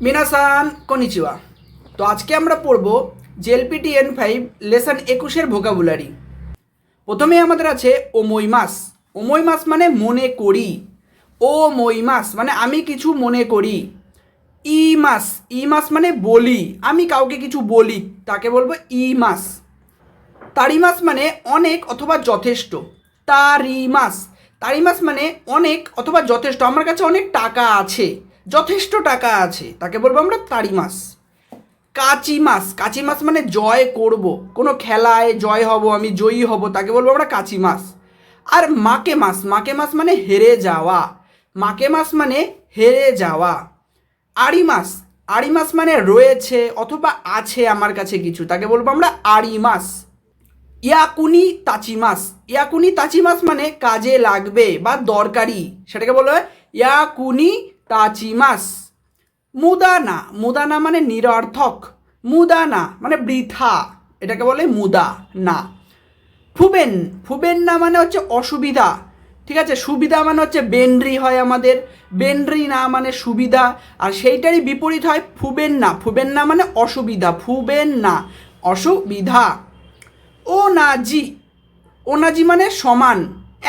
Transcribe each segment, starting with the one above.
মিনাসান কনিচিওয়া তো আজকে আমরা পড়ব জেলপিটি এন ফাইভ লেসন একুশের ভোকাবুলারি প্রথমে আমাদের আছে ওমই মাস। ওমই মাস মানে মনে করি। ও মই মাস মানে আমি কিছু মনে করি। ই মাস ই মাস মানে বলি। আমি কাউকে কিছু বলি, তাকে বলব ই মাস। তারিমাস মানে অনেক অথবা যথেষ্ট। তারিমাস তারিমাস মানে অনেক অথবা যথেষ্ট। আমার কাছে অনেক টাকা আছে। যথেষ্ট টাকা আছে, তাকে বলব আমরা তারিমাস কাচি মাস কাচি মাস মানে জয় করব, কোনো খেলায় জয় হব, আমি জয়ী হব, তাকে বলব আমরা কাচি মাস আর মাকে মাস মাকে মাস মানে হেরে যাওয়া, মাকে মাস মানে হেরে যাওয়া। আড়ি মাস আড়ি মাস মানে রয়েছে অথবা আছে আমার কাছে কিছু, তাকে বলব আমরা আড়ি মাস ইয়াকুনি তাচি তাচিমাস ইয়াকুনি তাচিমাস মানে কাজে লাগবে বা দরকারি, সেটাকে বলা হয় ইয়াকুনি তাচিমাস মুদানা মুদানা মানে নিরর্থক। মুদানা মানে বৃথা, এটাকে বলে মুদা না ফুবেন ফুবেন না মানে হচ্ছে অসুবিধা, ঠিক আছে? সুবিধা মানে হচ্ছে বেন্ড্রি হয় আমাদের। বেন্ড্রি না মানে সুবিধা, আর সেইটারই বিপরীত হয় ফুবেন না ফুবেন না মানে অসুবিধা ফুবেন না অসুবিধা। ও নাজি ওনাজি মানে সমান,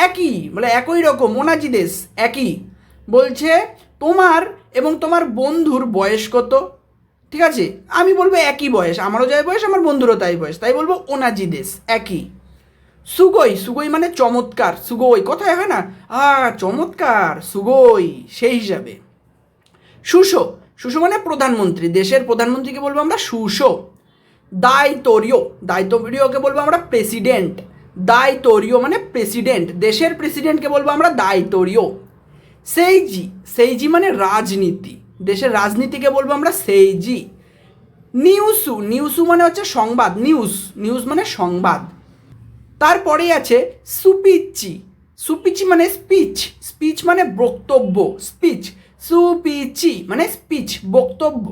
একই মানে একই রকম, ওনাজি দেশ, একই। বলছে তোমার এবং তোমার বন্ধুর বয়স কত? ঠিক আছে? আমি বলব একই বয়স। আমারও যাই বয়স, আমার বন্ধুরও তাই বয়স। তাই বলব ওনাজি দেশ, একই। সুগই সুগই মানে চমৎকার। সুগই, কোথায় হয় না? আ চমৎকার, সুগই, সেই হিসাবে। সুশো সুশো মানে প্রধানমন্ত্রী। দেশের প্রধানমন্ত্রীকে বলব আমরা সুশো দায়িত্বরীয়, দায়িত্বরীয়কে বলব আমরা প্রেসিডেন্ট। দায়িত্বরীয় মানে প্রেসিডেন্ট। দেশের প্রেসিডেন্টকে বলব আমরা দায়িত্বরীয়। সেইজি সেইজি মানে রাজনীতি। দেশের রাজনীতিকে বলব আমরা সেইজি। নিউসু নিউসু মানে হচ্ছে সংবাদ নিউজ নিউজ মানে সংবাদ। তারপরেই আছে সুপিচি। সুপিচি মানে স্পিচ স্পিচ মানে বক্তব্য, স্পিচ। সুপিচি মানে স্পিচ, বক্তব্য।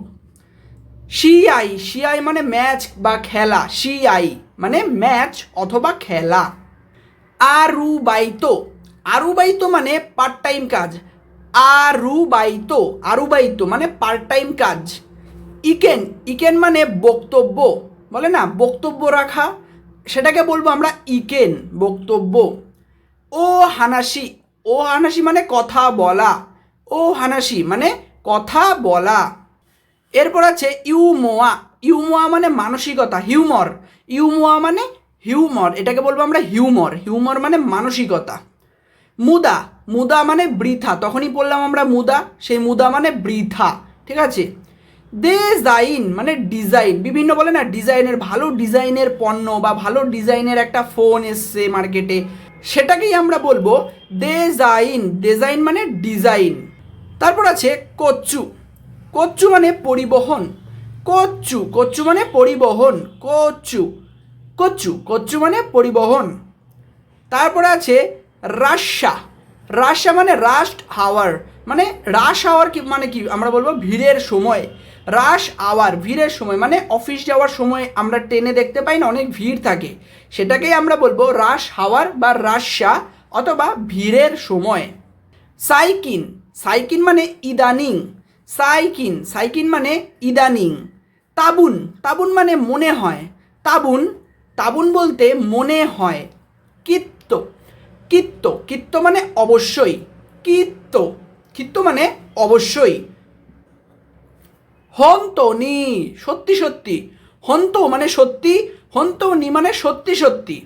শিআই শিআই মানে ম্যাচ বা খেলা, শিআই মানে ম্যাচ অথবা খেলা। আরুবাইতো আরুবাইতো মানে পার্ট টাইম কাজ। আরুবাইতো আরুবাইতো মানে পার্ট টাইম কাজ। ইকেন ইকেন মানে বক্তব্য, বলে না? বক্তব্য রাখা। সেটাকে বলব আমরা ইকেন, বক্তব্য। ও হানাসি ও হানাসি মানে কথা বলা। ও হানাসি মানে কথা বলা। এরপর আছে ইউমোয়া। ইউমোয়া মানে মানসিকতা, হিউমর। ইউমোয়া মানে হিউমর। এটাকে বলব আমরা হিউমর। হিউমর মানে মানসিকতা। মুদা মুদা মানে বৃথা, তখনই বললাম আমরা মুদা, সেই মুদা মানে বৃথা, ঠিক আছে? ডিজাইন মানে ডিজাইন বিভিন্ন বলে না ডিজাইনের, ভালো ডিজাইনের পণ্য বা ভালো ডিজাইনের একটা ফোন এসছে মার্কেটে সেটাকেই আমরা বলব ডিজাইন ডিজাইন মানে ডিজাইন তারপর আছে কচ্চু কচ্চু মানে পরিবহন কচ্চু কচ্চু মানে পরিবহন কচ্চু কচ্চু কচ্চু মানে পরিবহন। তারপরে আছে রাশা রাশা মানে রাস্ট হাওয়ার মানে রাশ আওয়ার কি মানে কি? আমরা বলব ভিড়ের সময়। রাশ আওয়ার ভিড়ের সময়। মানে অফিস যাওয়ার সময় আমরা ট্রেনে দেখতে পাই না, অনেক ভিড় থাকে। সেটাকেই আমরা বলব রাশ হাওয়ার বা রাশা অথবা ভিড়ের সময়। সাইকিন সাইকিন মানে ইদানিং। সাইকিন সাইকিন মানে ইদানিং। তাবুন তাবুন মানে মনে হয়। তাবুন তাবুন বলতে মনে হয়। কিত্ত কিত্ত কিত্ত মানে অবশ্যই, কিত্ত কিত্ত মানে অবশ্যই। হন্ত নি সত্যি সত্যি। হন্ত মানে সত্যি হন্ত নি মানে সত্যি সত্যি।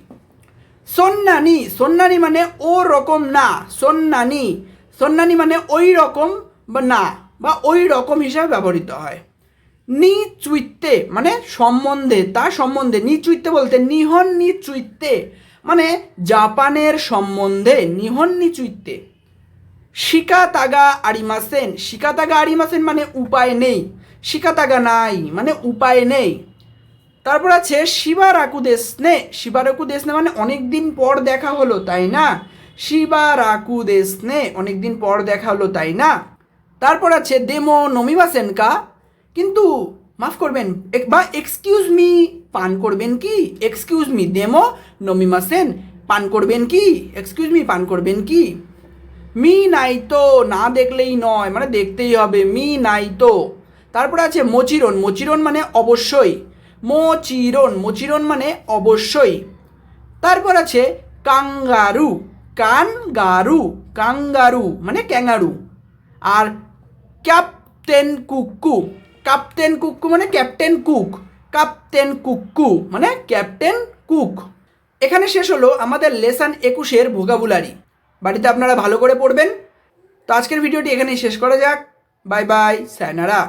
সন্নানি সন্নানি মানে ও রকম না, সন্নানি। সন্নানি মানে ওই রকম না, বা ওই রকম হিসাবে ব্যবহৃত হয়। নিচুইত্তে মানে সম্বন্ধে, তার সম্বন্ধে। নিচুইত্তে বলতে নিহন, নিচুইত্তে। মানে জাপানের সম্বন্ধে নিহন নিচুইত্তে শিকাতাগা আরিমাসেন। শিকাতাগা আরিমাসেন মানে উপায় নেই। শিকাতাগা নাই মানে উপায় নেই। তারপর আছে শিবারাকু দেশনে শিবারাকু দেশনে মানে অনেক দিন পর দেখা হলো, তাই না? শিবারাকু দেশনে অনেক দিন পর দেখা হলো, তাই না? তারপর আছে দেমো নমিবাসেন কা কিন্তু মাফ করবেন বা এক্সকিউজ মি পান করবেন কি? এক্সকিউজ মি দেমো নমিমাসেন, পান করবেন কি? এক্সকিউজ মি পান করবেন কি? মি নাই তো, না দেখলেই নয় মানে দেখতেই হবে, মি নাই তো। তারপরে আছে মচিরন মচিরন মানে অবশ্যই মচিরন মচিরন মানে অবশ্যই। তারপর আছে কাঙ্গারু কানগারু কাঙ্গারু মানে ক্যাঙ্গারু, আর ক্যাপ্টেন কুক্কু ক্যাপ্টেন কুকু মানে ক্যাপ্টেন কুক কাপ্টেন কুকু মানে ক্যাপ্টেন কুক এখানে শেষ হলো আমাদের লেসান একুশের ভোগাবুলারি বাড়িতে আপনারা ভালো করে পড়বেন। তো আজকের ভিডিওটি এখানেই শেষ করা যাক। Bye bye sayonara